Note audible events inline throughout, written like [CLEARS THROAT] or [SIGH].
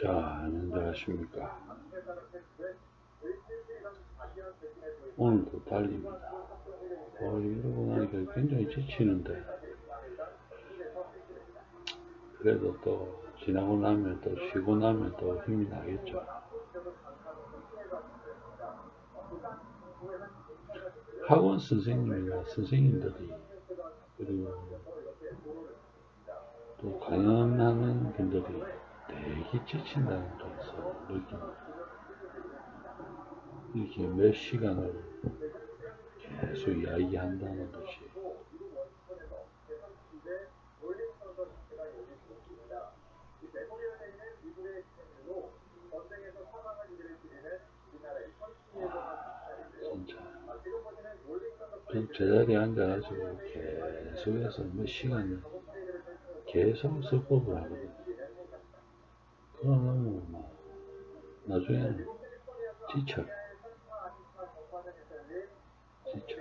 자, 안녕하십니까. 오늘도 달립니다. 어, 이러고 나니까 굉장히 지치는데. 그래도 또 지나고 나면 또 쉬고 나면 또 힘이 나겠죠. 학원 선생님이나 선생님들이 그리고 또 강연하는 분들이 되게 지친다는 것을 느낍니다. 이렇게 몇 시간을 계속 이야기한다는 것이 진짜 전 제자리에 앉아가지고 계속해서 몇 시간을 계속 수법을 하거든요. 그러면 뭐 나중에는 지쳐 지쳐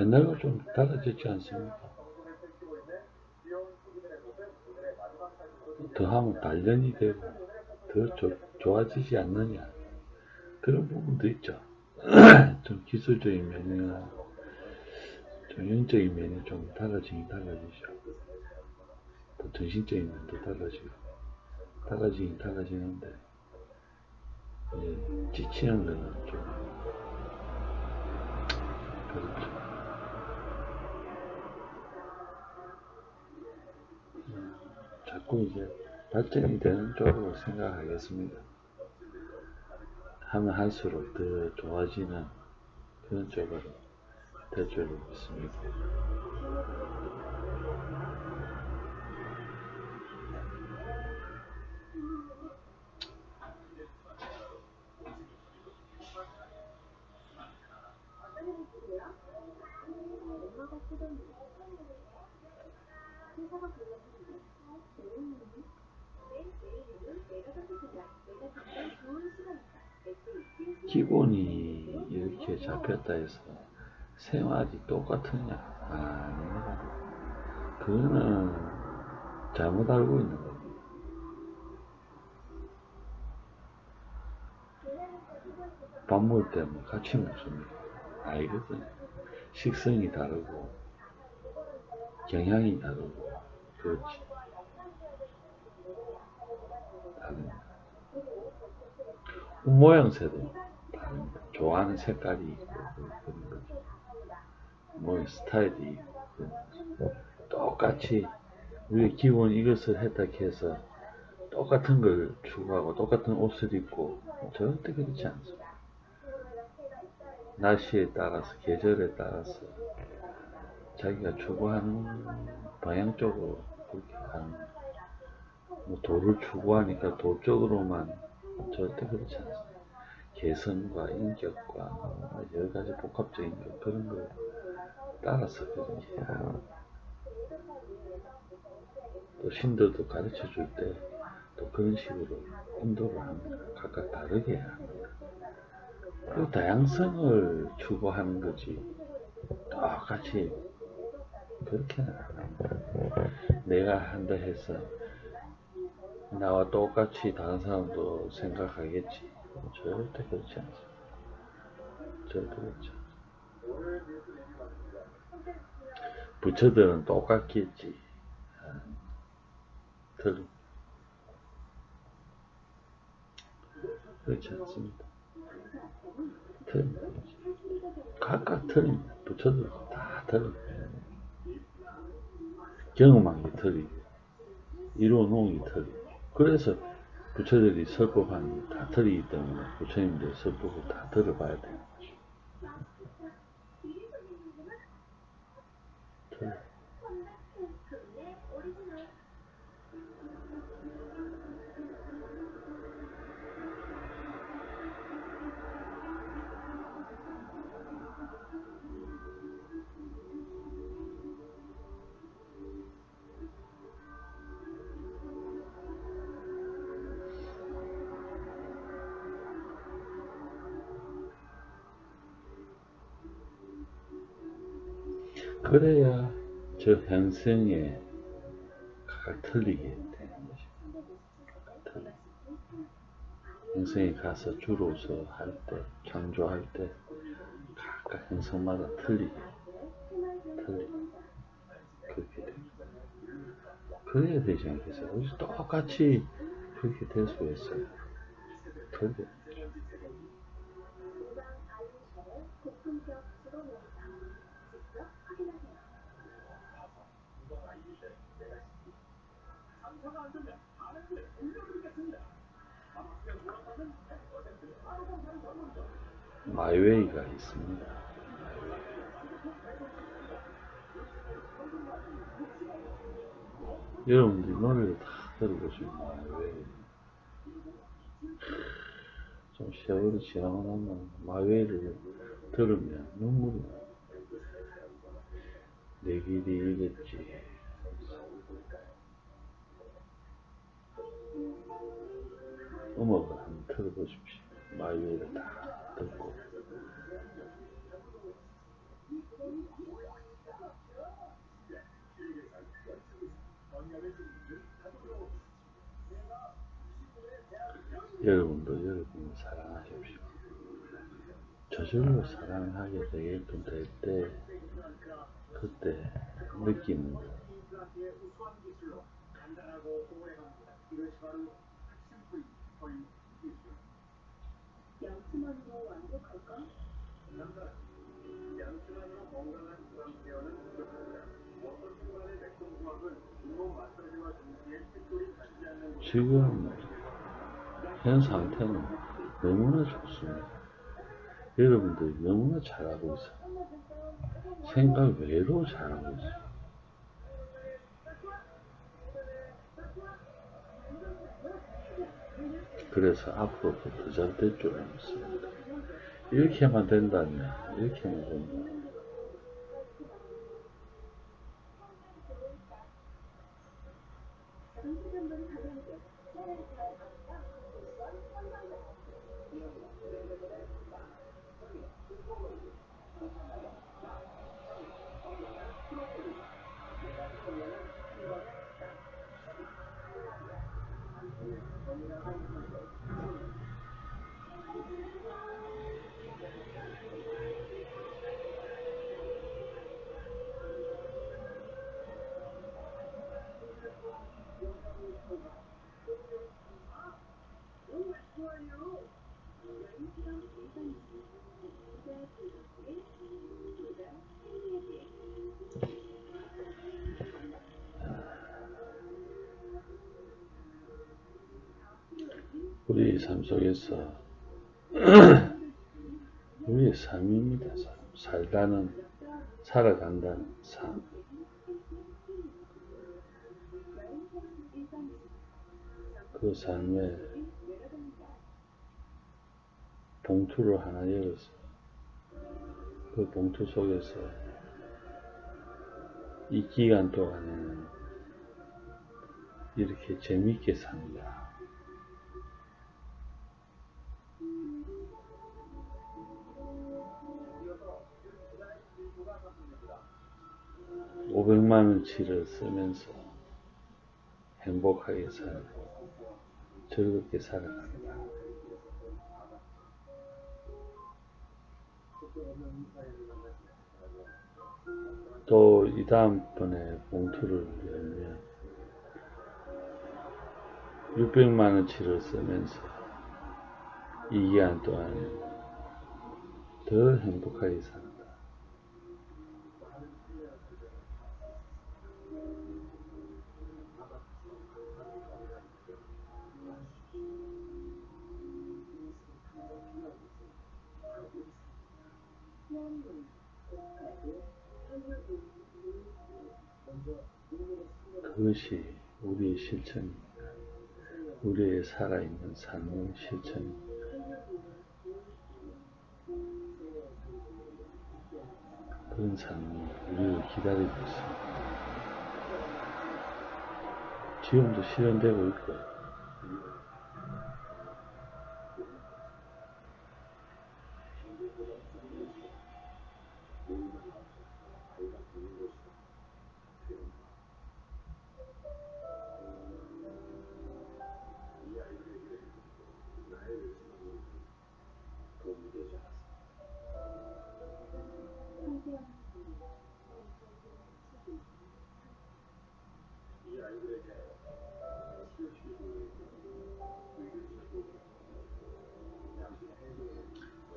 옛날과 좀 달라졌지 않습니까? 더 하면 단련이 되고 더 조, 좋아지지 않느냐 그런 부분도 있죠. [CLEARS THROAT] 좀 기술적인 면이나 좀 영적인 면이 좀 달라지긴 달라지죠. 또 정신적인 면도 달라지고 달라지긴 달라지는데 이제 지치는 거는 좀 그렇죠. 음, 자꾸 이제 발전이 되는 쪽으로 생각하겠습니다. 하면 할수록 더 좋아지는 그런 쪽으로 될 줄로 믿습니다. 기본이 이렇게 잡혔다 해서 생활이 똑같으냐? 아닙니다. 그거는 잘못 알고 있는 거예요. 밥 먹을 때 뭐 같이 먹습니다. 알거든요. 식성이 다르고, 경향이 다르고, 그렇지. 다릅니다. 옷 모양새도 다릅니다. 좋아하는 색깔이 있고, 그런 거죠. 뭐 스타일이 있고, 똑같이, 우리 기본 이것을 했다 해서 똑같은 걸 추구하고, 똑같은 옷을 입고, 절대 그렇지 않습니다. 날씨에 따라서, 계절에 따라서, 자기가 추구하는 방향 쪽으로 그렇게 거예요. 뭐 도를 추구하니까 도 쪽으로만 절대 그렇지 않습니다. 개성과 인격과 여러 가지 복합적인 것, 그런 걸 따라서 그렇게 또 신들도 가르쳐 줄 때 또 그런 식으로 인도를 합니다. 각각 다르게 합니다. 그 다양성을 추구하는 거지 똑같이 그렇게는 안 합니다. 내가 한다 해서 나와 똑같이 다른 사람도 생각하겠지. 절대 그렇지 않습니다. 절대 그렇지 않습니다. 부처들은 똑같겠지. 틀 그렇지 않습니다. 틀립니다. 각각 틀립니다. 부처들 다 틀립니다. 경험한 게 틀리고, 이루어놓은 게 틀리고. 그래서 부처들이 설법한 게다 틀리기 때문에 부처님들 설법을 다 들어봐야 되는 거 그래야 저 현생에 각각 틀리게 되는 것입니다. 틀리. 현생에 가서 주로서 할 때, 창조할 때 각각 현생마다 틀리게 틀리게 그렇게 됩니다. 그래야 되지 않겠어요? 똑같이 그렇게 될 수 있어요. 틀려. 마이웨이가 있습니다. 여러분들 노래를 다 들어보시고 마이웨이 좀 세월이 지나고 나면 마이웨이를 들으면 눈물이 나요. 내 길이 이겠지. 음악을 한번 들어보십시오. 마이웨이를 다 듣고. 여러분도 여러분을 사랑하십시오. 저절로 사랑하게 되게끔 될 때, 그때 느끼는 거. 양치만으로 완벽할까? 지금 현 상태는 너무나 좋습니다. 여러분들이 너무나 잘하고 있어요. 생각 외로 잘하고 있어요. 그래서 앞으로도 더잘될 줄 알았습니다. 이렇게 만 된다면, 이렇게 만 된다 우리 삶 속에서 [CLEARS THROAT] 우리의 삶입니다. 삶. 살다는 살아간다는 삶. 그 삶에 봉투를 하나 열어서 그 봉투 속에서 이 기간 동안에는 이렇게 재미있게 산다. 오백만 원치를 쓰면서 행복하게 살고 즐겁게 살아간다. 또 이 다음번에 봉투를 열면 600만 원치를 쓰면서 이 기간 동안 더 행복하게 산다. 그것이 우리의 실천입니다. 우리의 살아있는 삶의 실천입니다. 그런 삶이 우리를 기다리고 있습니다. 지금도 실현되고 있고, 어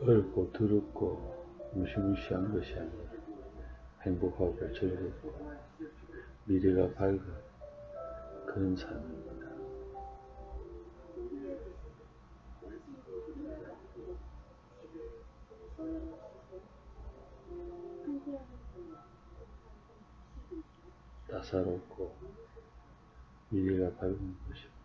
렵고 더럽고 무시무시한 것이 아니라 행복하고 즐겁고 미래가 밝은 그런 삶입니다. 따사롭고 미래가 밝은 것입니다.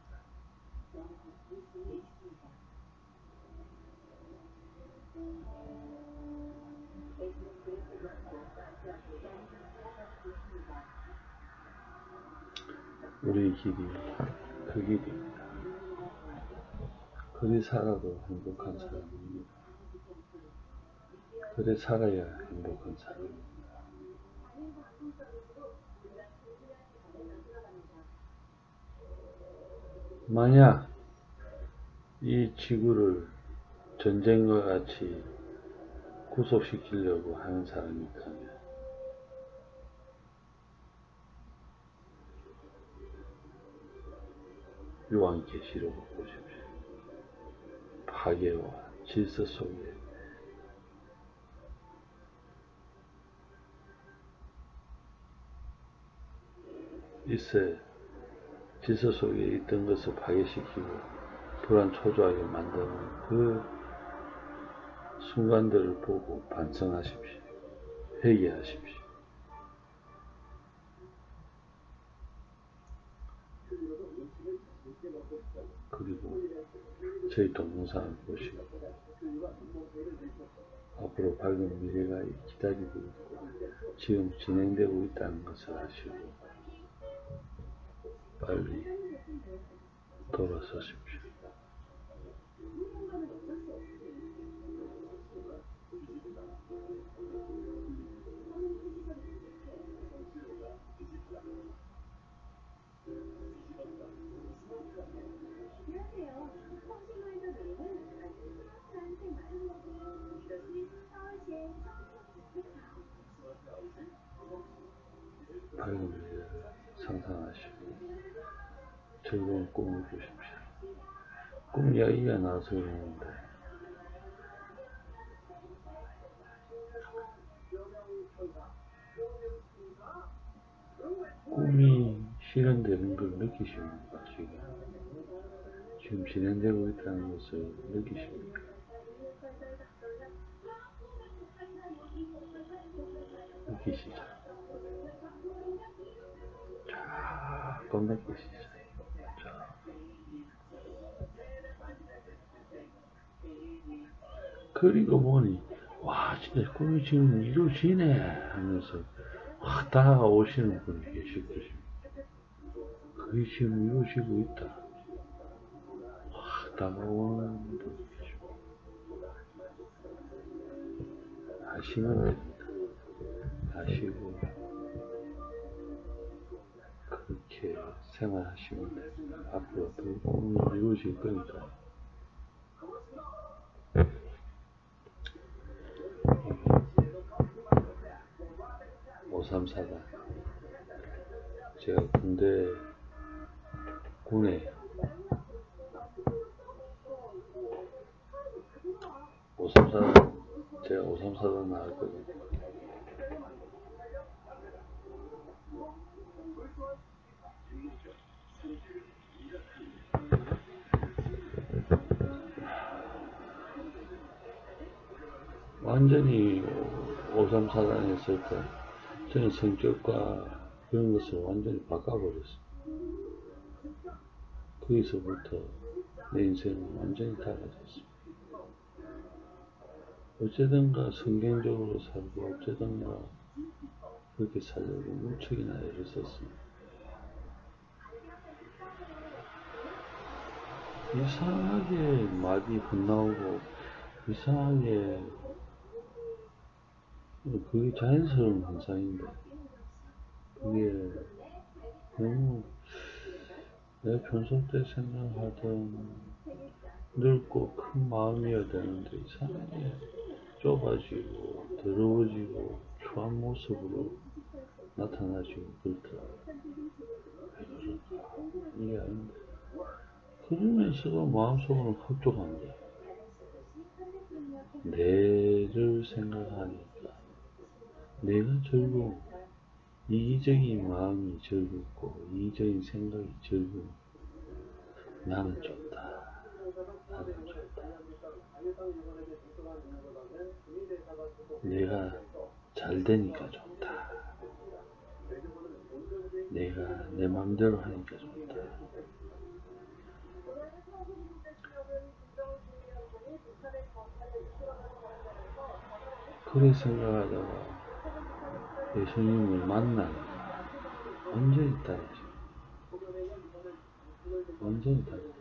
우리의 길이 그 길입니다. 그리 살아도 행복한 사람입니다. 그래 살아야 행복한 사람입니다. 만약 이 지구를 전쟁과 같이 구속시키려고 하는 사람이 있다면 요한계시록을 보십시오. 파괴와 질서 속에 있어 질서 속에 있던 것을 파괴시키고 불안 초조하게 만드는 그 순간들을 보고 반성하십시오. 회개하십시오. 그리고 저희 동영상을 보시고 앞으로 밝은 미래가 기다리고 있고 지금 진행되고 있다는 것을 아시고 빨리 돌아서십시오. 밝은 미래를 상상하시고 즐거운 꿈을 꾸십시오. 꿈 이야기가 나와서 그러는데 꿈이 실현되는 걸 느끼십니까? 지금 지금 진행되고 있다는 것을 느끼십니까? 느끼시죠? 느끼시죠? 자. 그리고 보니 와 진짜 꿈이 지금 이루어지네 하면서 확 다가오시는 분이 계실 것입니다. 그게 지금 이루어지고 있다. 확 다가오는 분이 계십니다. 아시면 됩니다. 아시고 그렇게 생활하시면 됩니다. 앞으로 더 꿈이 이루어질 거니까. 534단 제가 군대 군에 534단 제가 534단 나왔거든요. 완전히 534단 했을 때 저는 성격과 그런 것을 완전히 바꿔버렸어요. 거기서부터 내 인생은 완전히 달라졌습니다. 어쨌든가 성경적으로 살고 어쨌든가 그렇게 살려고 무척이나 애를 썼습니다. 이상하게 말이 헛나오고 이상하게 그게 자연스러운 현상인데 그게 너무 내 평소 때 생각하던 넓고 큰 마음이어야 되는데 이상하게 좁아지고 더러워지고 초라한 모습으로 나타나지고 그렇더라고요. 이게 아닌데. 그러면서도 마음속으로 흡족한 거야. 내를 생각하니까 내가 거야. 이기적인 마음이 즐겁고 이기적인 생각이 즐거운 나는 좋다. 나는 좋다. 내가 잘 되니까 좋다. 내가 내 맘대로 하니까 좋다. 그래 생각하다가 예수님을 만나는 완전히 다르죠. 완전히 다르죠.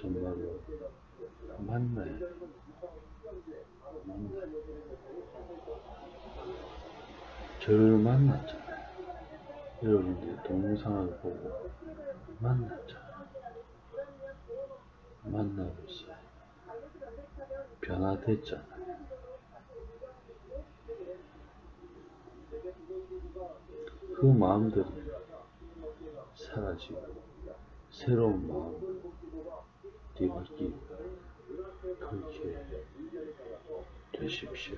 정말로 만나야 돼. 만나. 저를 만났잖아요. 여러분들 동영상을 보고 만났잖아요. 만나고서 변화됐잖아요. 그 마음들이 사라지고 새로운 마음 뒤바뀌고 그렇게 되십시오.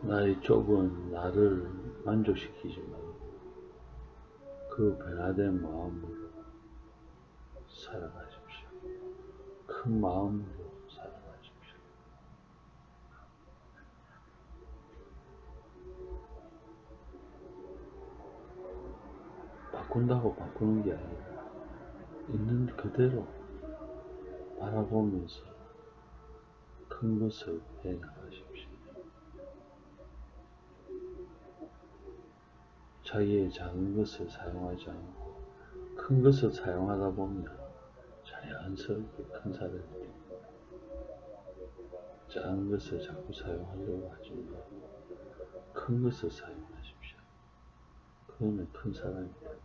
나의 좁은 나를 만족시키지 말고 그 변화된 마음으로 살아가십시오. 큰 마음으로 살아가십시오. 바꾼다고 바꾸는 게 아니라 있는 그대로 바라보면서 큰 것을 해 나가십시오. 자기의 작은 것을 사용하지 않고 큰 것을 사용하다 보면 자연스럽게 큰 됩니다. 작은 것을 자꾸 사용하려고 하지 말고 큰 것을 사용하십시오. 그러면 큰 사람이 됩니다.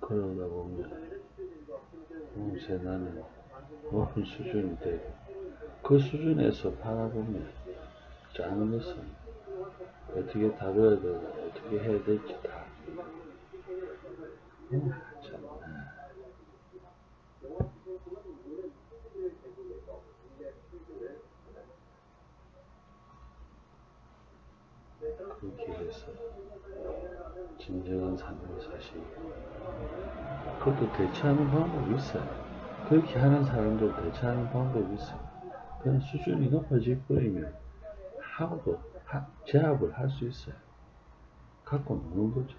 그러다 보면 동시에 나는 높은 수준이 되고 그 수준에서 바라보면 작은 것은 어떻게 다뤄야 되고 어떻게 해야 될지 다 음, 참, 그렇게 해서 진정한 삶을 사시고 그것도 대처하는 방법이 있어요. 그렇게 하는 사람도 대처하는 방법이 있어요. 그냥 수준이 높아질 거이면 하고도 하, 제압을 할 수 있어요. 갖고 노는 거죠.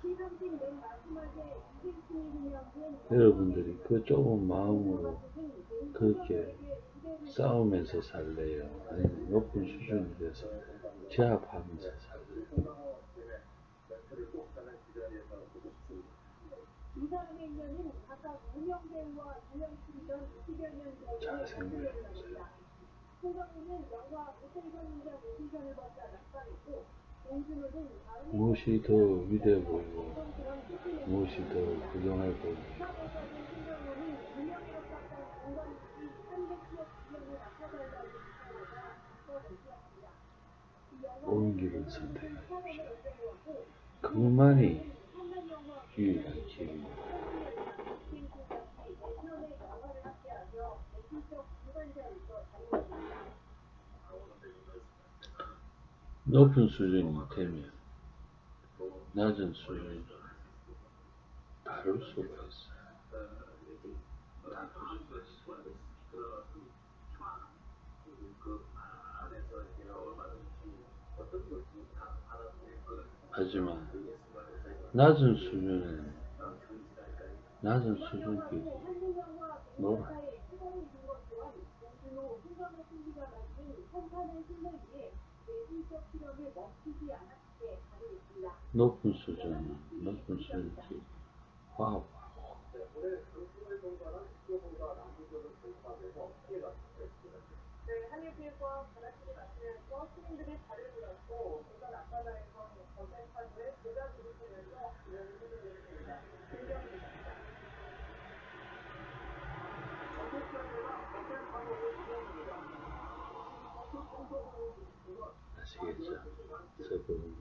여러분들이 그 좁은 마음으로 그렇게 싸우면서 살래요? 아니면 높은 수준이 돼서 제압하면서 살래요? 이 사람의 인연은 각각 무명 배우와 유명 출이던 20여 년잘 전의 생각해 보세요. 무엇이 더 위대해 보이고 무엇이 더 훌륭해 보입니까? 사업가인 송강호는 유명해졌던 공간이 300여 주년을 앞서달라고 주장하자 바꿔주셨습니다. 이 영화는 옳은 길을 선택하십시오. 영화 유일한 길입니다. 내년에 영화를 함께하며 예술적 주관자로서 자리했습니다. 높은 수준이 되면 낮은 수준을 다룰 수가 있어요. 다룰 수가 있어요. 하지만 낮은 수준은 낮은 수준끼리 놀아요. 높은 수준은 높은 수준끼리 화합 아시겠죠? 서브